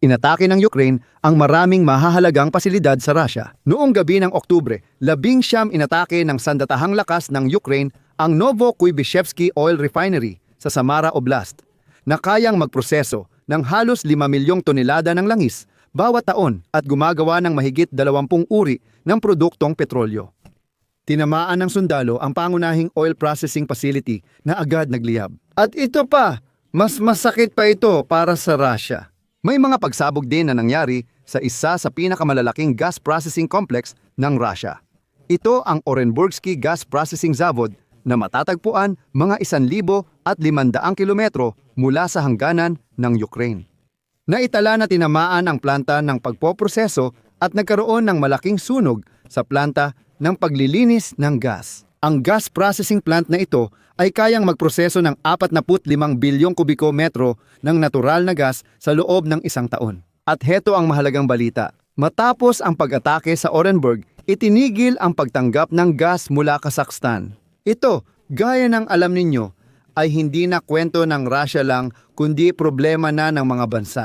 Inatake ng Ukraine ang maraming mahahalagang pasilidad sa Russia. Noong gabi ng Oktubre, labing siyam inatake ng sandatahang lakas ng Ukraine ang Novokuybishevsky Oil Refinery sa Samara Oblast na kayang magproseso ng halos 5 milyong tonelada ng langis bawat taon at gumagawa ng mahigit 20 uri ng produktong petrolyo. Tinamaan ng sundalo ang pangunahing oil processing facility na agad nagliyab. At ito pa, mas masakit pa ito para sa Russia. May mga pagsabog din na nangyari sa isa sa pinakamalalaking gas processing complex ng Russia. Ito ang Orenburgsky Gas Processing Zavod na matatagpuan mga 1,000 at 500 kilometro mula sa hangganan ng Ukraine. Naitala na tinamaan ang planta ng pagpoproseso at nagkaroon ng malaking sunog sa planta ng paglilinis ng gas. Ang gas processing plant na ito ay kayang magproseso ng 45 bilyong kubiko metro ng natural na gas sa loob ng isang taon. At heto ang mahalagang balita. Matapos ang pag-atake sa Orenburg, itinigil ang pagtanggap ng gas mula Kazakhstan. Ito, gaya ng alam ninyo, ay hindi na kwento ng Russia lang kundi problema na ng mga bansa.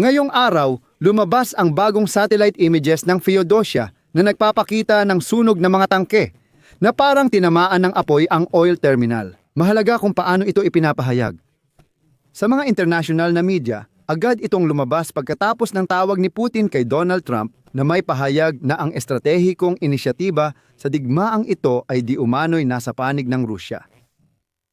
Ngayong araw, lumabas ang bagong satellite images ng Feodosia na nagpapakita ng sunog ng mga tangke na parang tinamaan ng apoy ang oil terminal. Mahalaga kung paano ito ipinapahayag. Sa mga international na media, agad itong lumabas pagkatapos ng tawag ni Putin kay Donald Trump na may pahayag na ang estratehikong inisyatiba sa digmaang ito ay di umano'y nasa panig ng Rusya.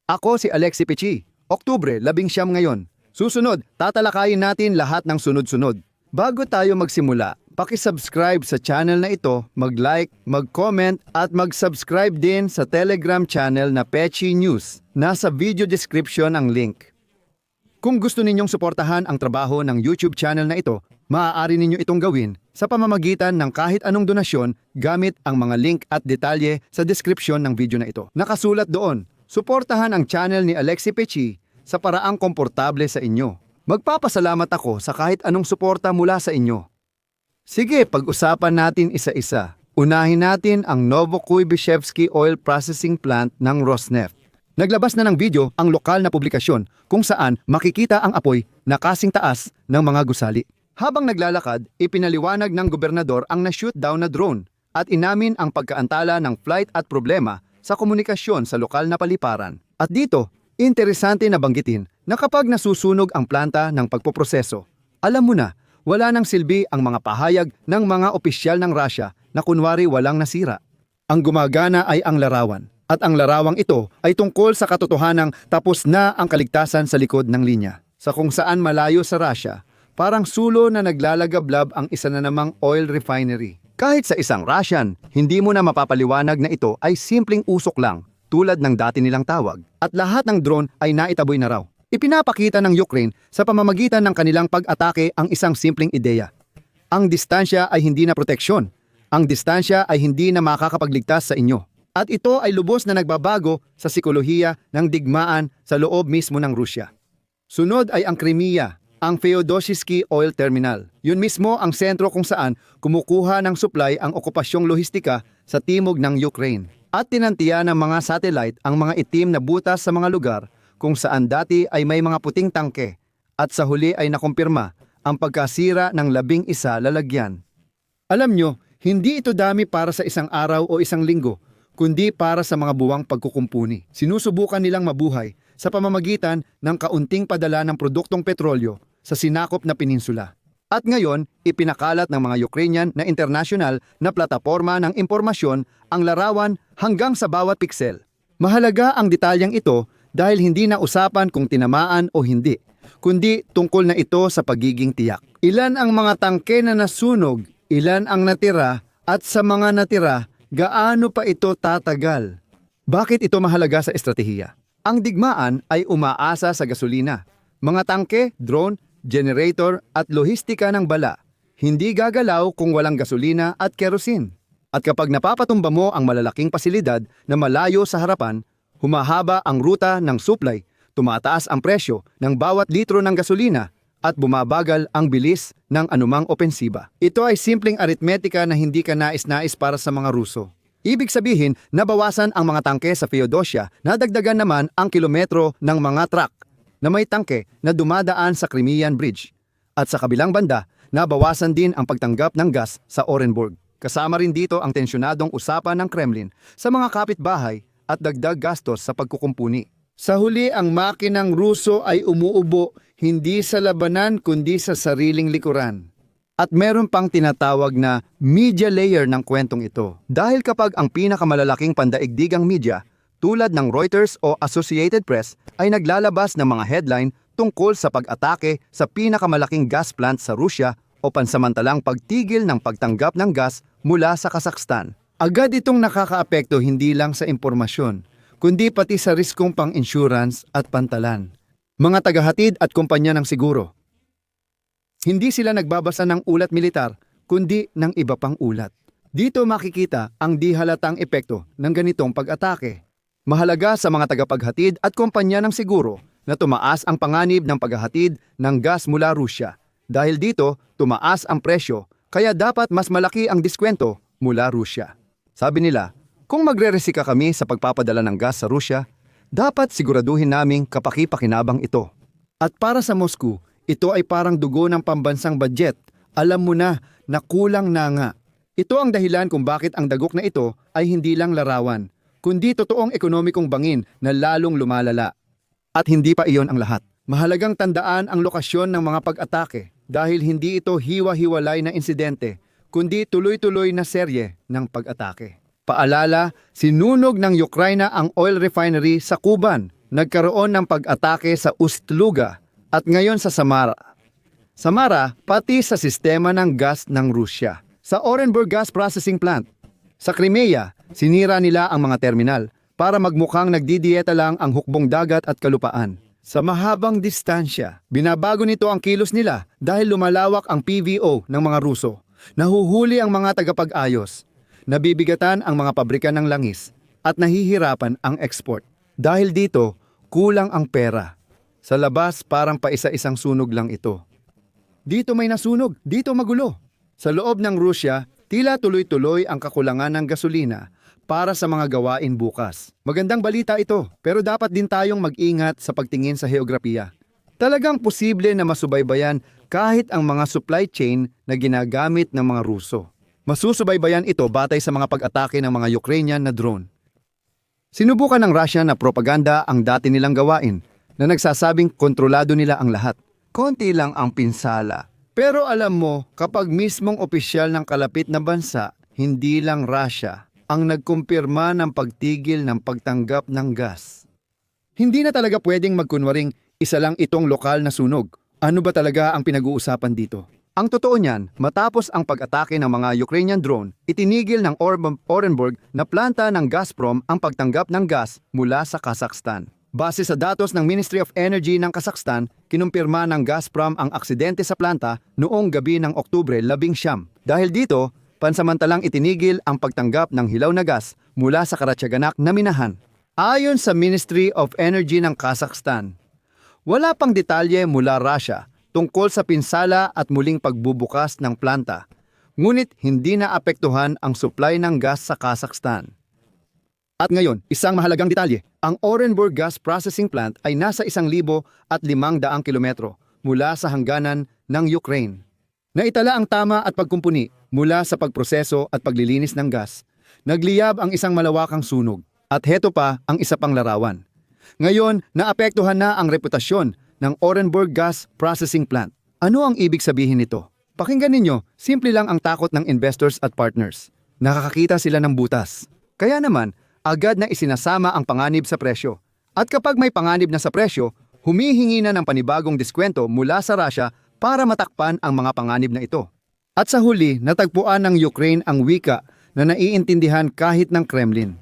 Ako si Alexi Pichi. Oktubre, labing siyam ngayon. Susunod, tatalakayin natin lahat ng sunod-sunod. Bago tayo magsimula, pakisubscribe sa channel na ito, mag-like, mag-comment at mag-subscribe din sa Telegram channel na Pechi News. Nasa video description ang link. Kung gusto ninyong suportahan ang trabaho ng YouTube channel na ito, maaari ninyo itong gawin sa pamamagitan ng kahit anong donasyon gamit ang mga link at detalye sa description ng video na ito. Nakasulat doon, suportahan ang channel ni Alexi Pechi sa paraang komportable sa inyo. Magpapasalamat ako sa kahit anong suporta mula sa inyo. Sige, pag-usapan natin isa-isa. Unahin natin ang Novokuybishevsky Oil Processing Plant ng Rosneft. Naglabas na ng video ang lokal na publikasyon kung saan makikita ang apoy na kasing taas ng mga gusali. Habang naglalakad, ipinaliwanag ng gobernador ang na-shoot down na drone at inamin ang pagkaantala ng flight at problema sa komunikasyon sa lokal na paliparan. At dito, interesante na banggitin na kapag nasusunog ang planta ng pagpoproseso, alam mo na, wala nang silbi ang mga pahayag ng mga opisyal ng Russia na kunwari walang nasira. Ang gumagana ay ang larawan. At ang larawang ito ay tungkol sa katotohanang tapos na ang kaligtasan sa likod ng linya. Sa kung saan malayo sa Russia, parang sulo na naglalagablab ang isa na namang oil refinery. Kahit sa isang Russian, hindi mo na mapapaliwanag na ito ay simpleng usok lang, tulad ng dati nilang tawag. At lahat ng drone ay naitaboy na raw. Ipinapakita ng Ukraine sa pamamagitan ng kanilang pag-atake ang isang simpleng ideya. Ang distansya ay hindi na proteksyon. Ang distansya ay hindi na makakapagligtas sa inyo. At ito ay lubos na nagbabago sa sikolohiya ng digmaan sa loob mismo ng Rusya. Sunod ay ang Crimea, ang Feodosivsky Oil Terminal. Yun mismo ang sentro kung saan kumukuha ng supply ang okupasyong lohistika sa timog ng Ukraine. At tinantiya ng mga satellite ang mga itim na butas sa mga lugar kung saan dati ay may mga puting tangke at sa huli ay nakumpirma ang pagkasira ng labing isa lalagyan. Alam nyo, hindi ito dami para sa isang araw o isang linggo, kundi para sa mga buwang pagkukumpuni. Sinusubukan nilang mabuhay sa pamamagitan ng kaunting padala ng produktong petrolyo sa sinakop na peninsula. At ngayon, ipinakalat ng mga Ukrainian na internasyonal na plataporma ng impormasyon ang larawan hanggang sa bawat piksel. Mahalaga ang detalyang ito dahil hindi na usapan kung tinamaan o hindi, kundi tungkol na ito sa pagiging tiyak. Ilan ang mga tangke na nasunog, ilan ang natira, at sa mga natira, gaano pa ito tatagal? Bakit ito mahalaga sa estratehiya? Ang digmaan ay umaasa sa gasolina. Mga tangke, drone, generator at lohistika ng bala. Hindi gagalaw kung walang gasolina at kerosene. At kapag napapatumba mo ang malalaking pasilidad na malayo sa harapan, humahaba ang ruta ng supply, tumataas ang presyo ng bawat litro ng gasolina at bumabagal ang bilis ng anumang opensiba. Ito ay simpleng aritmetika na hindi ka nais-nais para sa mga Ruso. Ibig sabihin, nabawasan ang mga tangke sa Feodosia, nadagdagan naman ang kilometro ng mga truck na may tangke na dumadaan sa Crimean Bridge. At sa kabilang banda, nabawasan din ang pagtanggap ng gas sa Orenburg. Kasama rin dito ang tensyonadong usapan ng Kremlin sa mga kapitbahay at dagdag gastos sa pagkukumpuni. Sa huli, ang makinang Ruso ay umuubo hindi sa labanan kundi sa sariling likuran. At meron pang tinatawag na media layer ng kwentong ito. Dahil kapag ang pinakamalalaking pandaigdigang media, tulad ng Reuters o Associated Press, ay naglalabas ng mga headline tungkol sa pag-atake sa pinakamalaking gas plant sa Rusya o pansamantalang pagtigil ng pagtanggap ng gas mula sa Kazakhstan. Agad itong nakakaapekto hindi lang sa impormasyon, kundi pati sa riskong pang-insurance at pantalan. Mga tagahatid at kumpanya ng siguro. Hindi sila nagbabasa ng ulat militar, kundi ng iba pang ulat. Dito makikita ang di halatang epekto ng ganitong pag-atake. Mahalaga sa mga tagapaghatid at kumpanya ng siguro na tumaas ang panganib ng paghahatid ng gas mula Rusya. Dahil dito, tumaas ang presyo, kaya dapat mas malaki ang diskwento mula Rusya. Sabi nila, kung magre-resika kami sa pagpapadala ng gas sa Rusya, dapat siguraduhin naming kapaki-pakinabang ito. At para sa Moscow, ito ay parang dugo ng pambansang budget. Alam mo na na kulang na nga. Ito ang dahilan kung bakit ang dagok na ito ay hindi lang larawan, kundi totoong ekonomikong bangin na lalong lumalala. At hindi pa iyon ang lahat. Mahalagang tandaan ang lokasyon ng mga pag-atake dahil hindi ito hiwa-hiwalay na insidente, kundi tuloy-tuloy na serye ng pag-atake. Paalala, sinunog ng Ukraina ang oil refinery sa Kuban. Nagkaroon ng pag-atake sa Ustluga at ngayon sa Samara. Samara, pati sa sistema ng gas ng Rusya. Sa Orenburg Gas Processing Plant. Sa Crimea, sinira nila ang mga terminal para magmukhang nagdidieta lang ang hukbong dagat at kalupaan. Sa mahabang distansya, binabago nito ang kilos nila dahil lumalawak ang PVO ng mga Ruso. Nahuhuli ang mga tagapag-ayos. Nabibigatan ang mga pabrikan ng langis at nahihirapan ang export. Dahil dito, kulang ang pera. Sa labas, parang paisa-isang sunog lang ito. Dito may nasunog, dito magulo. Sa loob ng Rusya, tila tuloy-tuloy ang kakulangan ng gasolina para sa mga gawain bukas. Magandang balita ito, pero dapat din tayong mag-ingat sa pagtingin sa heograpiya. Talagang posible na masubaybayan kahit ang mga supply chain na ginagamit ng mga Ruso. Masusubaybayan ito batay sa mga pag-atake ng mga Ukrainian na drone. Sinubukan ng Russia na propaganda ang dati nilang gawain na nagsasabing kontrolado nila ang lahat. Konti lang ang pinsala. Pero alam mo, kapag mismong opisyal ng kalapit na bansa, hindi lang Russia, ang nagkumpirma ng pagtigil ng pagtanggap ng gas. Hindi na talaga pwedeng magkunwaring isa lang itong lokal na sunog. Ano ba talaga ang pinag-uusapan dito? Ang totoo niyan, matapos ang pag-atake ng mga Ukrainian drone, itinigil ng Or- Orenburg na planta ng Gazprom ang pagtanggap ng gas mula sa Kazakhstan. Base sa datos ng Ministry of Energy ng Kazakhstan, kinumpirma ng Gazprom ang aksidente sa planta noong gabi ng Oktubre 11. Dahil dito, pansamantalang itinigil ang pagtanggap ng hilaw na gas mula sa Karachaganak na minahan. Ayon sa Ministry of Energy ng Kazakhstan, wala pang detalye mula Russia tungkol sa pinsala at muling pagbubukas ng planta, ngunit hindi na apektuhan ang supply ng gas sa Kazakhstan. At ngayon, isang mahalagang detalye, ang Orenburg Gas Processing Plant ay nasa isang libo at limang daang kilometro mula sa hangganan ng Ukraine. Naitala ang tama at pagkumpuni mula sa pagproseso at paglilinis ng gas. Nagliyab ang isang malawakang sunog. At heto pa ang isa pang larawan. Ngayon, naapektuhan na ang reputasyon ng Orenburg Gas Processing Plant. Ano ang ibig sabihin nito? Pakinggan ninyo, simple lang ang takot ng investors at partners. Nakakakita sila ng butas. Kaya naman, agad na isinasama ang panganib sa presyo. At kapag may panganib na sa presyo, humihingi na ng panibagong diskwento mula sa Russia para matakpan ang mga panganib na ito. At sa huli, natagpuan ng Ukraine ang wika na naiintindihan kahit ng Kremlin.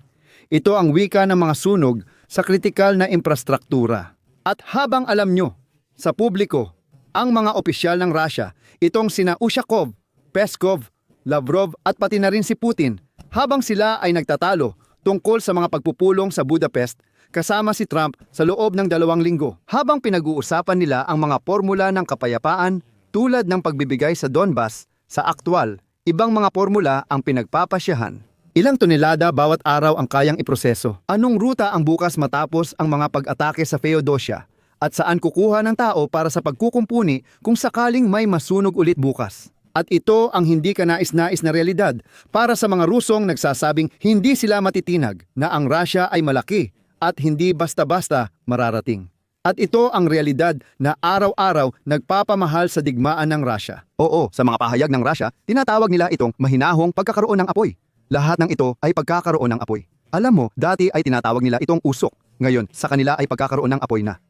Ito ang wika ng mga sunog sa kritikal na infrastruktura. At habang alam nyo, sa publiko, ang mga opisyal ng Russia, itong sina Ushakov, Peskov, Lavrov at pati na rin si Putin, habang sila ay nagtatalo tungkol sa mga pagpupulong sa Budapest kasama si Trump sa loob ng dalawang linggo. Habang pinag-uusapan nila ang mga formula ng kapayapaan tulad ng pagbibigay sa Donbas, sa aktwal, ibang mga formula ang pinagpapasyahan. Ilang tonelada bawat araw ang kayang iproseso? Anong ruta ang bukas matapos ang mga pag-atake sa Feodosia? at saan kukuha ng tao para sa pagkukumpuni kung sakaling may masunog ulit bukas. At ito ang hindi ka nais-nais na realidad para sa mga Rusong nagsasabing hindi sila matitinag na ang Russia ay malaki at hindi basta-basta mararating. At ito ang realidad na araw-araw nagpapamahal sa digmaan ng Russia. Oo, sa mga pahayag ng Russia, tinatawag nila itong mahinahong pagkakaroon ng apoy. Lahat ng ito ay pagkakaroon ng apoy. Alam mo, dati ay tinatawag nila itong usok. Ngayon, sa kanila ay pagkakaroon ng apoy na.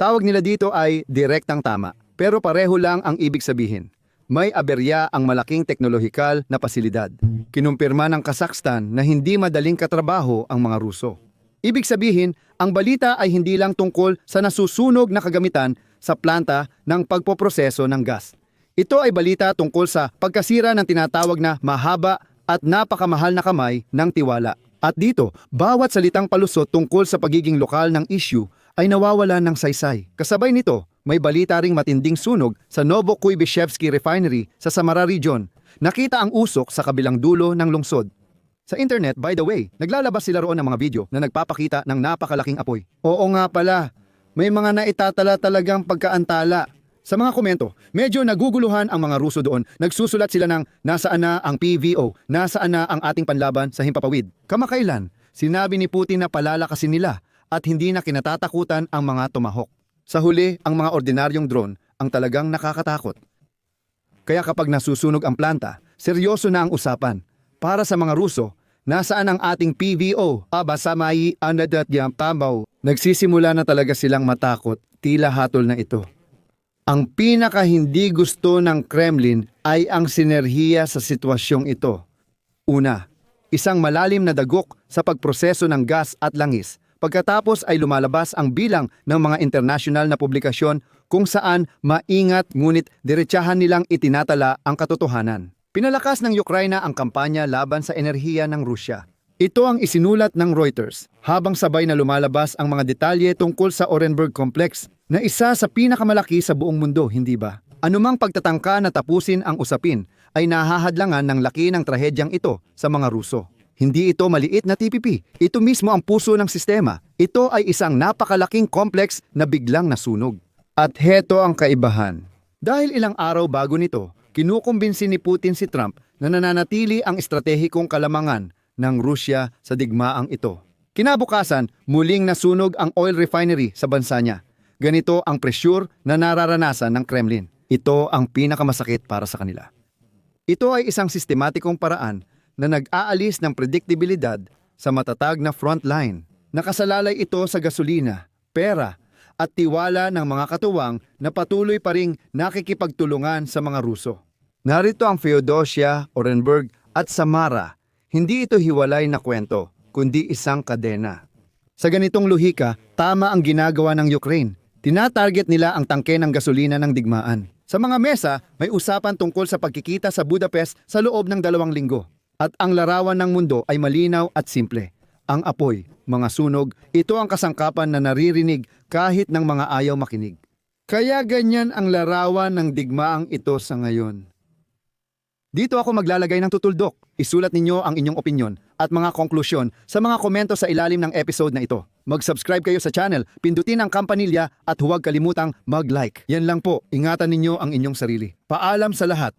Tawag nila dito ay direktang tama, pero pareho lang ang ibig sabihin. May aberya ang malaking teknolohikal na pasilidad. Kinumpirma ng Kazakhstan na hindi madaling katrabaho ang mga Ruso. Ibig sabihin, ang balita ay hindi lang tungkol sa nasusunog na kagamitan sa planta ng pagpoproseso ng gas. Ito ay balita tungkol sa pagkasira ng tinatawag na mahaba at napakamahal na kamay ng tiwala. At dito, bawat salitang palusot tungkol sa pagiging lokal ng issue ay nawawala ng saysay. Kasabay nito, may balita ring matinding sunog sa Novokuybishevsky Refinery sa Samara Region. Nakita ang usok sa kabilang dulo ng lungsod. Sa internet, by the way, naglalabas sila roon ng mga video na nagpapakita ng napakalaking apoy. Oo nga pala, may mga naitatala talagang pagkaantala. Sa mga komento, medyo naguguluhan ang mga Ruso doon. Nagsusulat sila ng nasaan na ang PVO, nasaan na ang ating panlaban sa himpapawid. Kamakailan, sinabi ni Putin na palalakasin nila at hindi na kinatatakutan ang mga tumahok. Sa huli, ang mga ordinaryong drone ang talagang nakakatakot. Kaya kapag nasusunog ang planta, seryoso na ang usapan. Para sa mga Ruso, nasaan ang ating PVO? Aba sa may anadat yang tamaw. Nagsisimula na talaga silang matakot, tila hatol na ito. Ang pinaka hindi gusto ng Kremlin ay ang sinerhiya sa sitwasyong ito. Una, isang malalim na dagok sa pagproseso ng gas at langis. Pagkatapos ay lumalabas ang bilang ng mga international na publikasyon kung saan maingat ngunit diretsahan nilang itinatala ang katotohanan. Pinalakas ng Ukraina ang kampanya laban sa enerhiya ng Rusya. Ito ang isinulat ng Reuters habang sabay na lumalabas ang mga detalye tungkol sa Orenburg Complex na isa sa pinakamalaki sa buong mundo, hindi ba? Anumang pagtatangka na tapusin ang usapin ay nahahadlangan ng laki ng trahedyang ito sa mga Ruso. Hindi ito maliit na TPP. Ito mismo ang puso ng sistema. Ito ay isang napakalaking complex na biglang nasunog. At heto ang kaibahan. Dahil ilang araw bago nito, kinukumbinsi ni Putin si Trump na nananatili ang estratehikong kalamangan ng Rusya sa digmaang ito. Kinabukasan, muling nasunog ang oil refinery sa bansa niya. Ganito ang presyur na nararanasan ng Kremlin. Ito ang pinakamasakit para sa kanila. Ito ay isang sistematikong paraan na nag-aalis ng predictabilidad sa matatag na frontline. Nakasalalay ito sa gasolina, pera, at tiwala ng mga katuwang na patuloy pa ring nakikipagtulungan sa mga Ruso. Narito ang Feodosia, Orenburg at Samara. Hindi ito hiwalay na kwento, kundi isang kadena. Sa ganitong luhika, tama ang ginagawa ng Ukraine. Tinatarget nila ang tangke ng gasolina ng digmaan. Sa mga mesa, may usapan tungkol sa pagkikita sa Budapest sa loob ng dalawang linggo. At ang larawan ng mundo ay malinaw at simple. Ang apoy, mga sunog, ito ang kasangkapan na naririnig kahit ng mga ayaw makinig. Kaya ganyan ang larawan ng digmaang ito sa ngayon. Dito ako maglalagay ng tutuldok. Isulat ninyo ang inyong opinyon at mga konklusyon sa mga komento sa ilalim ng episode na ito. Mag-subscribe kayo sa channel, pindutin ang kampanilya at huwag kalimutang mag-like. Yan lang po, ingatan ninyo ang inyong sarili. Paalam sa lahat.